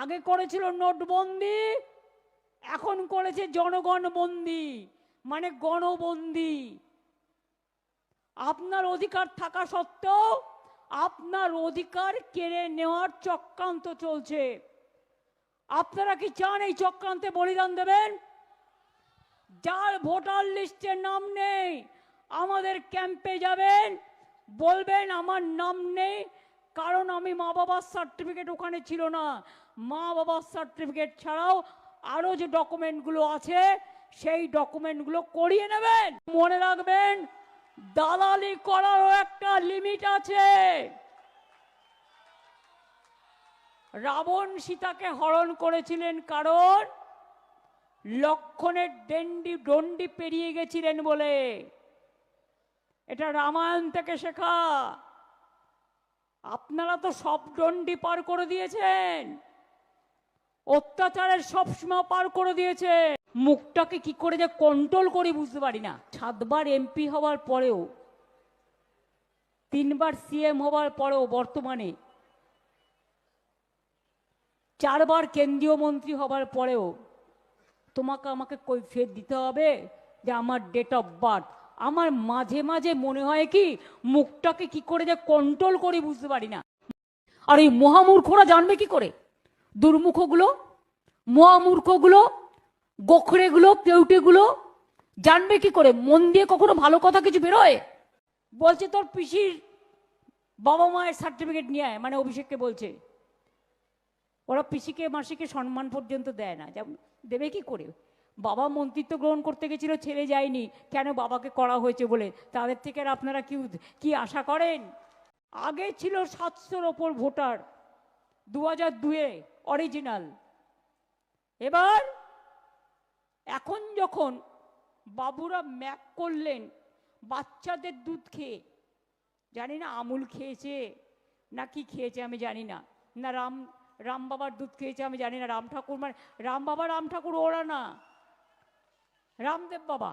আগে করেছিল নোটবন্দি, এখন করেছে জনগণ বন্দি মানে গণবন্দি। আপনার অধিকার থাকা সত্ত্বেও আপনার অধিকার কেড়ে নেওয়ার চক্রান্ত চলছে। আপনারা কি চান এই চক্রান্তে বলিদান দেবেন? যার ভোটার লিস্টে নাম নেই, আমাদের ক্যাম্পে যাবেন, বলবেন, আমার নাম নেই কারণ আমি মা বাবার সার্টিফিকেট ওখানে ছিল না। মা বাবার সার্টিফিকেট ছাড়াও আরও যে ডকুমেন্টগুলো আছে, সেই ডকুমেন্টগুলো করিয়ে নেবেন। মনে রাখবেন, দালালি করারও একটা লিমিট আছে। রাবণ সীতাকে হরণ করেছিলেন কারণ লক্ষণের ডেন্ডি ডন্ডি পেরিয়ে গেছিলেন বলে। এটা রামায়ণ থেকে শেখা। আপনারা তো সব ডন্ডি পার করে দিয়েছেন। অত্যাচারের সব সীমা পার করে দিয়েছে মুখটাকে কি করে যে কন্ট্রোল করি বুঝতে পারি না। সাতবার এমপি হওয়ার পরেও, তিনবার সিএম হওয়ার পরেও বর্তমানে, চারবার কেন্দ্রীয় মন্ত্রী হবার পরেও তোমাকে আমাকে কৈফিয়ত দিতে হবে যে আমার ডেট অফ বার্থ আমার মাঝে মাঝে মনে হয় কি, মুখটাকে কি করে যে কন্ট্রোল করি বুঝতে পারি না। আর এই মহামূর্খরা জানবে কি করে? দুর্মুখগুলো, মহামূর্খগুলো, গোখরেগুলো, কেউটেগুলো জানবে কি করে? মন দিয়ে কখনো ভালো কথা কিছু বেরোয়? বলছে, তোর পিসির বাবা মায়ের সার্টিফিকেট নিয়ে আয়। মানে অভিষেককে বলছে। ওরা পিসিকে, মাসিকে সম্মান পর্যন্ত দেয় না। যেমন দেবে কি করে? বাবা মন্ত্রিত্ব গ্রহণ করতে গেছিল, ছেড়ে যায়নি। কেন বাবাকে করা হয়েছে বলে? তাদের থেকে আপনারা কি কি আশা করেন? আগে ছিল সাতশোর ওপর ভোটার। দু হাজার দুয়ে অরিজিনাল। এবার এখন যখন বাবুরা ম্যাক করলেন, বাচ্চাদের দুধ খেয়ে, জানি না আমুল খেয়েছে না কি খেয়েছে আমি জানি না। না রাম রাম বাবার দুধ খেয়েছে আমি জানি না, রাম ঠাকুর মানে রাম বাবা, রাম ঠাকুর ওরা না। রামদেব বাবা।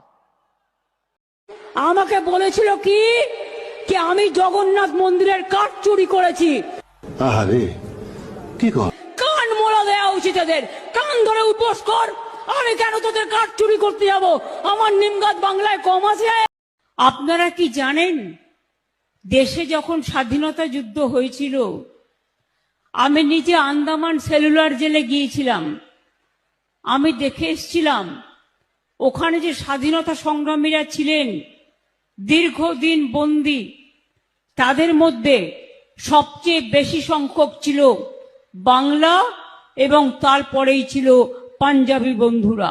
আমাকে বলেছিল কি? কি আমি জগন্নাথ মন্দিরের কাঠ চুরি করেছি। আহারে কি কর? কান মোড়া দেওয়া উচিত এদের। কান ধরে উপোস কর। আমি কেন তোদের কাঠ চুরি করতে যাব? আমার নিমগাত বাংলায় কম আছে। আপনারা কি জানেন? দেশে যখন স্বাধীনতা যুদ্ধ হয়েছিল আমি নিজে আন্দামান সেলুলার জেলে গিয়েছিলাম। আমি দেখে এসছিলাম ওখানে যে স্বাধীনতা সংগ্রামীরা ছিলেন, দীর্ঘদিন বন্দী, তাদের মধ্যে সবচেয়ে বেশি সংখ্যক ছিল বাংলা এবং তারপরেই ছিল পাঞ্জাবি বন্ধুরা।